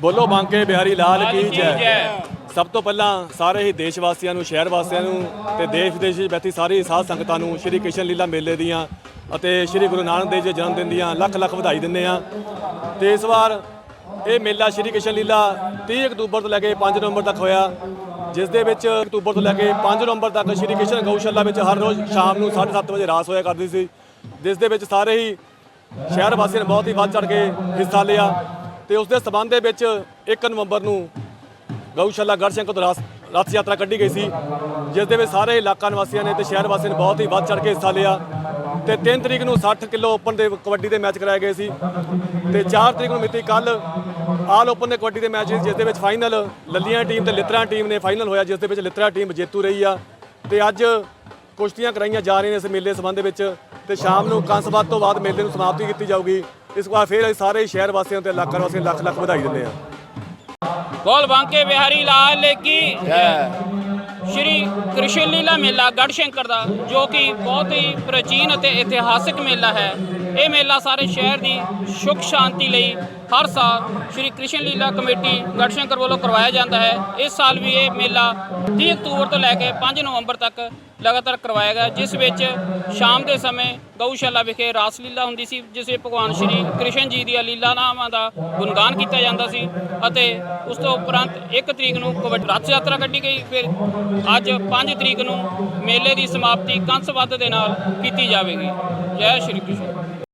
ਬੋਲੋ ਬਾਂਕੇ ਬਿਹਾਰੀ ਲਾਲ ਕੀ ਜੈ। ਸਭ ਤੋਂ ਪਹਿਲਾਂ ਸਾਰੇ ਹੀ ਦੇਸ਼ ਵਾਸੀਆਂ ਨੂੰ ਸ਼ਹਿਰ ਵਾਸੀਆਂ ਨੂੰ ਤੇ ਦੇਸ਼ ਵਿਦੇਸ਼ ਵਿੱਚ ਬੈਠੀ ਸਾਰੀ ਸਾਧ ਸੰਗਤਾਂ ਨੂੰ ਸ਼੍ਰੀ ਕ੍ਰਿਸ਼ਨ ਲੀਲਾ ਮੇਲੇ ਦੀਆਂ ਅਤੇ ਸ਼੍ਰੀ ਗੁਰੂ ਨਾਨਕ ਦੇਵ ਜੀ ਜਨਮ ਦਿਨ ਦੀਆਂ ਲੱਖ ਲੱਖ ਵਧਾਈ ਦਿੰਦੇ ਆ ਤੇ ਇਸ ਵਾਰ ਇਹ ਮੇਲਾ ਸ਼੍ਰੀ ਕ੍ਰਿਸ਼ਨ ਲੀਲਾ 30 ਅਕਤੂਬਰ ਤੋਂ ਲੈ ਕੇ 5 ਨਵੰਬਰ ਤੱਕ ਹੋਇਆ। ਜਿਸ ਦੇ ਵਿੱਚ ਅਕਤੂਬਰ ਤੋਂ ਲੈ ਕੇ 5 ਨਵੰਬਰ ਤੱਕ ਸ਼੍ਰੀ ਕ੍ਰਿਸ਼ਨ ਗਊਸ਼ਾਲਾ ਵਿੱਚ ਹਰ ਰੋਜ਼ ਸ਼ਾਮ ਨੂੰ 7:30 ਵਜੇ ਰਾਸ ਹੋਇਆ ਕਰਦੀ ਸੀ। ਜਿਸ ਦੇ ਵਿੱਚ ਸਾਰੇ ਹੀ ਸ਼ਹਿਰ ਵਾਸੀਆਂ ਨੇ ਬਹੁਤ ਹੀ ਵੱਧ ਚੜ ਕੇ ਹਿੱਸਾ ਲਿਆ। ਤੇ ਉਸ ਦੇ ਸਬੰਧ ਦੇ ਵਿੱਚ 1 ਨਵੰਬਰ ਨੂੰ ਗਊਸ਼ਾਲਾ ਗੜਸ਼ੰਕਰ ਤੋਂ ਰਸ ਰਥ ਯਾਤਰਾ ਕੱਢੀ ਗਈ ਸੀ ਜਿਸ ਦੇ ਵਿੱਚ ਸਾਰੇ ਇਲਾਕਾ ਨਿਵਾਸੀਆਂ ਨੇ ਤੇ ਸ਼ਹਿਰ ਵਾਸੀਆਂ ਨੇ ਬਹੁਤ ਹੀ ਵੱਧ ਚੜ ਕੇ ਹਿੱਸਾ ਲਿਆ ਤੇ 3 ਤਰੀਕ ਨੂੰ 60 ਕਿਲੋ ਓਪਨ ਦੇ ਕਬੱਡੀ ਦੇ ਮੈਚ ਕਰਾਏ ਗਏ ਸੀ ਤੇ 4 ਤਰੀਕ ਨੂੰ ਮਿਤੀ ਕੱਲ ਆਲ ਓਪਨ ਦੇ ਕਬੱਡੀ ਦੇ ਮੈਚ ਸੀ, ਜਿਸ ਦੇ ਵਿੱਚ ਫਾਈਨਲ ਲੱਲੀਆਂ ਟੀਮ ਤੇ ਲਿੱਤਰਾ ਟੀਮ ਨੇ ਫਾਈਨਲ ਹੋਇਆ ਜਿਸ ਦੇ ਵਿੱਚ ਲਿੱਤਰਾ ਟੀਮ ਜੇਤੂ ਰਹੀ ਆ ਤੇ ਅੱਜ ਕੁਸ਼ਤੀਆਂ ਕਰਾਈਆਂ ਜਾ ਰਹੀਆਂ ਨੇ ਇਸ ਮੇਲੇ ਸੰਬੰਧ ਵਿੱਚ ਤੇ ਸ਼ਾਮ ਨੂੰ ਕੰਸਬਾਦ ਤੋਂ ਬਾਅਦ ਮੇਲੇ ਨੂੰ ਸਮਾਪਤੀ ਕੀਤੀ ਜਾਊਗੀ। ਇਸ ਵਾਰ ਫਿਰ ਅਸੀਂ ਸਾਰੇ ਸ਼ਹਿਰ ਵਾਸੀਆਂ ਤੇ ਇਲਾਕਾ ਵਾਸੀਆਂ ਲੱਖ ਲੱਖ ਵਧਾਈ ਦਿੰਦੇ ਹਾਂ। ਬੋਲ ਬਾਂਕੇ ਬਿਹਾਰੀ ਲਾਲ ਕੀ ਸ਼੍ਰੀ ਕ੍ਰਿਸ਼ਨ ਲੀਲਾ ਮੇਲਾ ਗੜਸ਼ੰਕਰ ਦਾ ਜੋ ਕਿ ਬਹੁਤ ਹੀ ਪ੍ਰਾਚੀਨ ਅਤੇ ਇਤਿਹਾਸਿਕ ਮੇਲਾ ਹੈ। ਇਹ ਮੇਲਾ ਸਾਰੇ ਸ਼ਹਿਰ ਦੀ ਸੁਖ ਸ਼ਾਂਤੀ ਲਈ ਹਰ ਸਾਲ ਸ਼੍ਰੀ ਕ੍ਰਿਸ਼ਨ ਲੀਲਾ ਕਮੇਟੀ ਗੜਸ਼ੰਕਰ ਵੱਲੋਂ ਕਰਵਾਇਆ ਜਾਂਦਾ ਹੈ। ਇਸ ਸਾਲ ਵੀ ਇਹ ਮੇਲਾ 30 ਅਕਤੂਬਰ ਤੋਂ ਲੈ ਕੇ 5 ਨਵੰਬਰ ਤੱਕ ਲਗਾਤਾਰ ਕਰਵਾਇਆ ਗਿਆ, ਜਿਸ ਵਿੱਚ ਸ਼ਾਮ ਦੇ ਸਮੇਂ ਗਊਸ਼ਾਲਾ ਵਿਖੇ ਰਾਸ ਲੀਲਾ ਹੁੰਦੀ ਸੀ, ਜਿਸ ਵਿੱਚ ਭਗਵਾਨ ਸ਼੍ਰੀ ਕ੍ਰਿਸ਼ਨ ਜੀ ਦੀਆਂ ਲੀਲਾ ਨਾਮਾਂ ਦਾ ਗੁਣਗਾਨ ਕੀਤਾ ਜਾਂਦਾ ਸੀ ਅਤੇ ਉਸ ਤੋਂ ਉਪਰੰਤ 1 ਤਰੀਕ ਨੂੰ ਕਵ- ਰਥ ਯਾਤਰਾ ਕੱਢੀ ਗਈ। ਫਿਰ ਅੱਜ 5 ਤਰੀਕ ਨੂੰ ਮੇਲੇ ਦੀ ਸਮਾਪਤੀ ਕੰਸ ਵੱਧ ਦੇ ਨਾਲ ਕੀਤੀ ਜਾਵੇਗੀ। ਜੈ ਸ਼੍ਰੀ ਕ੍ਰਿਸ਼ਨ।